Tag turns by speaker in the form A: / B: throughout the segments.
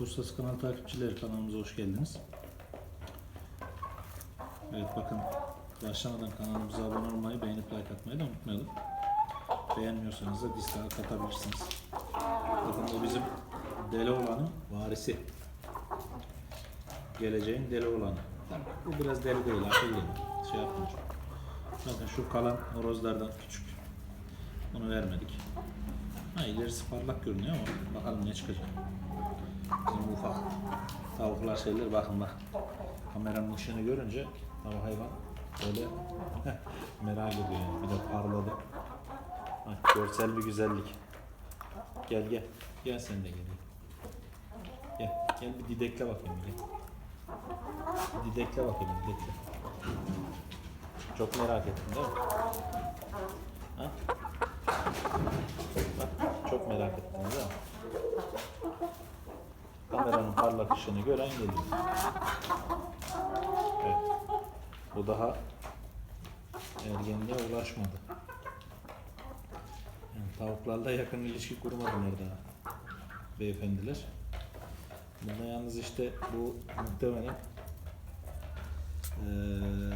A: Ustası kanal takipçileri kanalımıza hoş geldiniz. Evet bakın başlamadan kanalımıza abone olmayı, beğenip like atmayı da unutmayalım. Beğenmiyorsanız da dislike atabilirsiniz. Bakın bu bizim deli olanın varisi. Geleceğin deli olanı. Bu biraz deli değil, akıllı. Şey yapmıyor. Bakın şu kalan horozlardan küçük. Onu vermedik. Ha ilerisi parlak görünüyor ama bakalım ne çıkacak. Bizim ufak tavuklar şeyler bakın bak. Kameranın ışığını görünce tavuk hayvan böyle merak ediyor yani. Bir de parladı. Bak görsel bir güzellik. Gel gel. Gel sen de gel. Gel. Gel bir didekle bakayım gel. Bir didekle bakayım didekle. Çok merak ettin değil mi? Ha? Bak çok merak ettiniz değil mi? Kameranın parlak ışığını gören geliyor. Evet. Bu daha ergenliğe ulaşmadı. Yani tavuklarla yakın ilişki kurmadılar daha beyefendiler. Bunda yalnız işte bu muhtemelen eee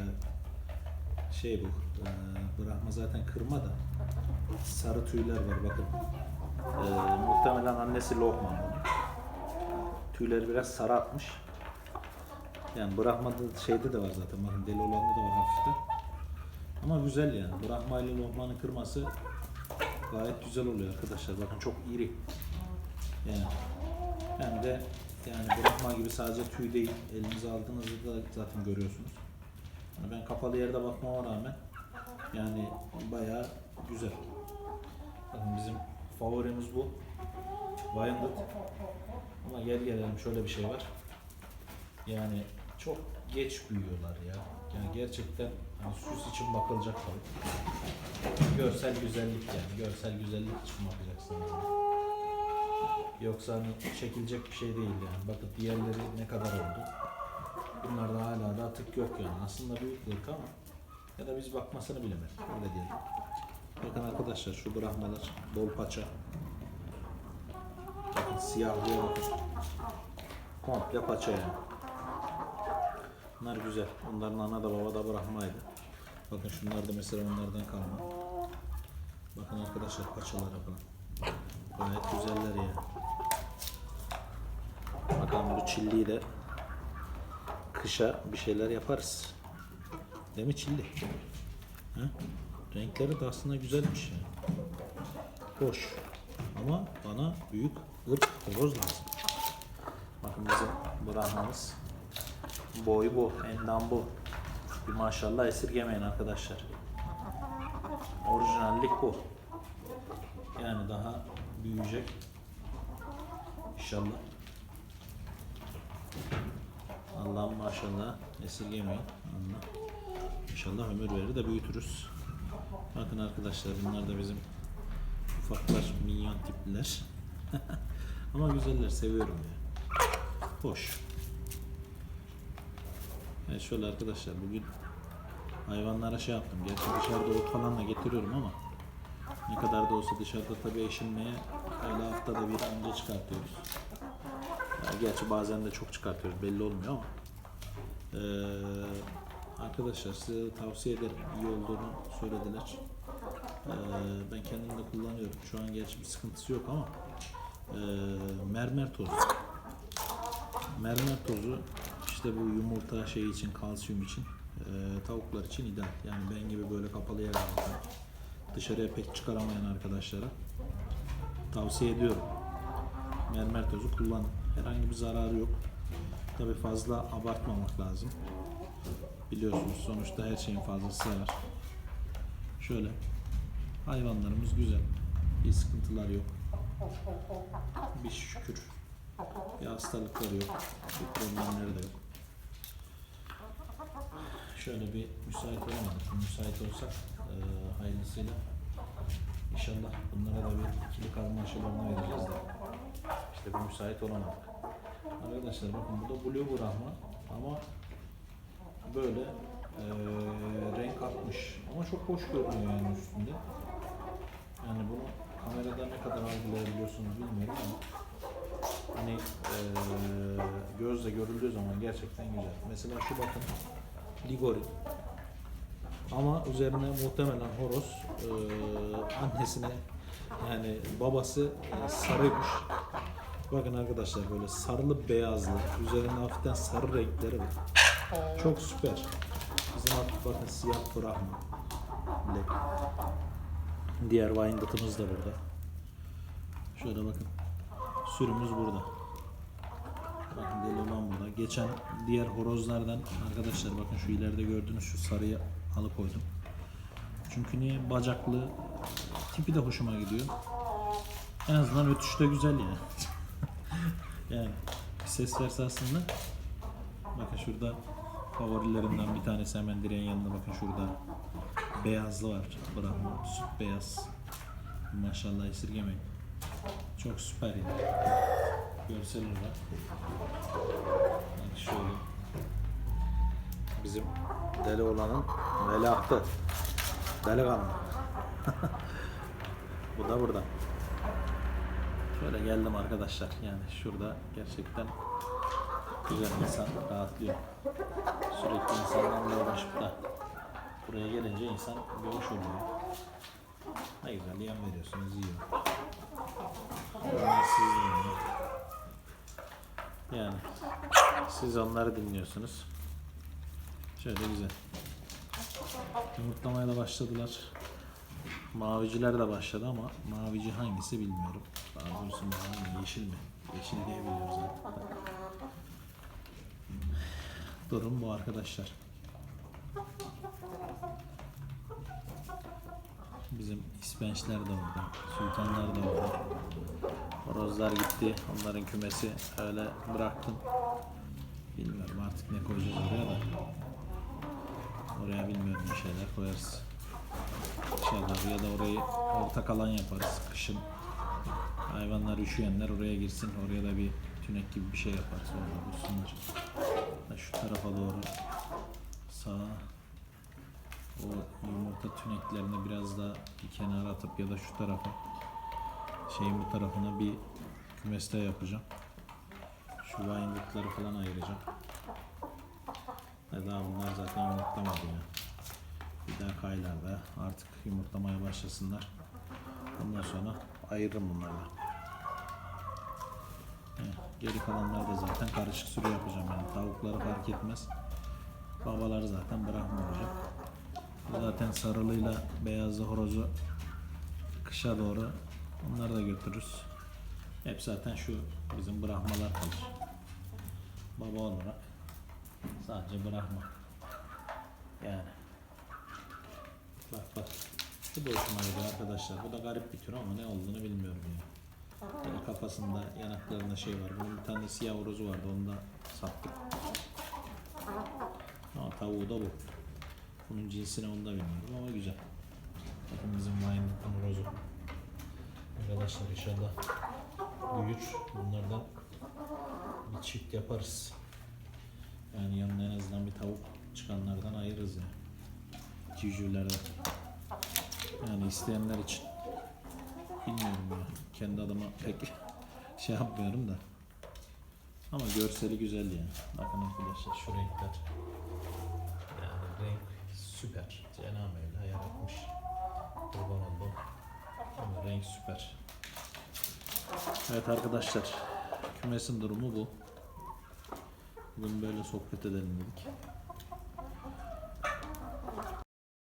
A: şey bu eee bırakma zaten kırma da sarı tüyler var bakın. Eee muhtemelen annesi bunun. Tüyleri biraz sarı atmış. Yani bırakmadığı şeyde de var zaten. Bakın deli olanda da var hafiften. Ama güzel yani. Bırakma ile lohmanı kırması gayet güzel oluyor arkadaşlar. Bakın çok iri. Yani hem de yani bırakma gibi sadece tüy değil. Elinize aldığınızda da zaten görüyorsunuz. Yani ben kapalı yerde bakmama rağmen yani bayağı güzel. Bakın bizim favorimiz bu. Wyandotte. Ama gel gelelim şöyle bir şey var. Yani çok geç büyüyorlar ya. Yani gerçekten hani süs için bakılacak tabii. Görsel güzellik yani. Görsel güzellik için bakacaksın. Yani. Yoksa hani çekilecek bir şey değil yani. Bakın diğerleri ne kadar oldu. Bunlarda hala da atık yok yani. Aslında büyük ırk ama ya da biz bakmasını bilemedik. Öyle diyelim. Bakın arkadaşlar şu bırakmalar bol paça. Bakın siyahlığa bakın. Komple paça yani. Bunlar güzel. Onların ana da baba da bırakmaydı. Bakın şunlar da mesela onlardan kalma. Bakın arkadaşlar paçalara falan. Gayet güzeller ya. Bakalım bu çilliyi de kışa bir şeyler yaparız. Değil mi çilli? Ha? Renkleri de aslında güzelmiş yani. Hoş. Ama bana büyük ırk horoz lazım. Bakın bizim Brahma'mız. Boy bu, endam bu. Bir maşallah esirgemeyin arkadaşlar. Orijinallik bu. Yani daha büyüyecek. İnşallah. Allah'ım maşallah esirgemeyin. Allah. İnşallah ömür verir de büyütürüz. Bakın arkadaşlar bunlar da bizim ufaklar, minyon tipler. Ama güzeller, seviyorum ya. Hoş. Evet şöyle arkadaşlar bugün hayvanlara şey yaptım. Gerçi dışarıda ot falan da getiriyorum ama ne kadar da olsa dışarıda tabii eşinmeye öyle haftada bir anca çıkartıyoruz. Ya gerçi bazen de çok çıkartıyoruz belli olmuyor ama eee, arkadaşlar size tavsiye ederim. İyi olduğunu söylediler. Eee, ben kendim de kullanıyorum. Şu an gerçi bir sıkıntısı yok ama eee, mermer tozu. Mermer tozu işte bu yumurta şey için, kalsiyum için eee, tavuklar için ideal. Yani ben gibi böyle kapalı yerlerde dışarıya pek çıkaramayan arkadaşlara tavsiye ediyorum. Mermer tozu kullanın. Herhangi bir zararı yok. Tabi fazla abartmamak lazım. Biliyorsunuz sonuçta her şeyin fazlası zarar. Şöyle hayvanlarımız güzel. Bir sıkıntılar yok. Bir şükür. Bir hastalıkları yok. Bir problemleri de yok. Şöyle bir müsait olamadık. Müsait olsak eee hayırlısıyla İnşallah bunlara da bir ikili karma aşılarını vereceğiz de. İşte bir müsait olamadık. Arkadaşlar bakın bu da Blue Brahma ama böyle eee, renk atmış ama çok hoş görünüyor yani üstünde. Yani bunu kamerada ne kadar algılayabiliyorsunuz bilmiyorum ama hani eee gözle görüldüğü zaman gerçekten güzel. Mesela şu bakın Ligori. Ama üzerine muhtemelen horoz e, annesine yani babası e, sarıymış. Bakın arkadaşlar böyle sarılı beyazlı, üzerinde hafiften sarı renkleri var. Çok süper. Bizim artık bakın siyah Brahma. Black. Diğer Wyandott'ımız da burada. Şöyle bakın. Sürümüz burada. Bakın deli olan burada. Geçen diğer horozlardan arkadaşlar bakın şu ileride gördüğünüz şu sarıyı alıkoydum. Çünkü niye bacaklı tipi de hoşuma gidiyor. En azından ötüşü de güzel yani. yani ses verse aslında. Bakın şurada favorilerimden bir tanesi hemen direğin yanında bakın şurada beyazlı var. Brahma süt beyaz. Maşallah esirgemeyin. Çok süper yani. Görsel olarak. Bak şöyle. Bizim deli olanın velahtı. Delikanlı. Bu da burada. Şöyle geldim arkadaşlar. Yani şurada gerçekten güzel insan rahatlıyor. Sürekli insanlarla uğraşıp da buraya gelince insan hoş oluyor. Ne güzel yem veriyorsunuz yiyor. Yani siz onları dinliyorsunuz. Şöyle güzel. Yumurtlamaya da başladılar. Maviciler de başladı ama mavici hangisi bilmiyorum. Daha doğrusu mavi yeşil mi? Yeşil diye biliyoruz artık. Durum bu arkadaşlar. Bizim ispençler de orada, sultanlar da orada. Horozlar gitti, onların kümesi öyle bıraktım. Bilmiyorum artık ne koyacağız oraya da. Oraya bilmiyorum bir şeyler koyarız. İnşallah ya da orayı ortak alan yaparız kışın. Hayvanlar üşüyenler oraya girsin. Oraya da bir tünek gibi bir şey yaparız orada bulsunlar. Şu tarafa doğru sağa o yumurta tüneklerini biraz daha bir kenara atıp ya da şu tarafa şeyin bu tarafına bir kümeste yapacağım. Şu windutları falan ayıracağım. Ya daha bunlar zaten yumurtlamadı ya. Bir daha kaylarda artık yumurtlamaya başlasınlar. Ondan sonra ayırırım bunlarla. Heh, Geri kalanlar da zaten karışık sürü yapacağım yani tavukları fark etmez. Babalar zaten bırakma olacak. Zaten sarılıyla beyazlı horozu kışa doğru onları da götürürüz. Hep zaten şu bizim bırakmalar kalır. Baba olarak sadece bırakma. Yani. Bak bak. Şu da hoşuma gidiyor arkadaşlar. Bu da garip bir tür ama ne olduğunu bilmiyorum ya. Böyle kafasında, yanaklarında şey var. Bunun bir tane siyah horozu vardı. Onu da sattık. Ama tavuğu da bu. Bunun cinsini onu da bilmiyorum ama güzel. Bakın bizim Wyandott'un horozu. Arkadaşlar inşallah büyür. Bunlardan bir çift yaparız. Yani yanına en azından bir tavuk çıkanlardan ayırırız ya. Civcivlerden. Yani isteyenler için. Bilmiyorum ya. Kendi adıma pek şey yapmıyorum da. Ama görseli güzel yani. Bakın arkadaşlar şu renkler. Süper. Cenab-ı Mevla yaratmış. Kurban oldum. Ama renk süper. Evet arkadaşlar. Kümesin durumu bu. Bugün böyle sohbet edelim dedik.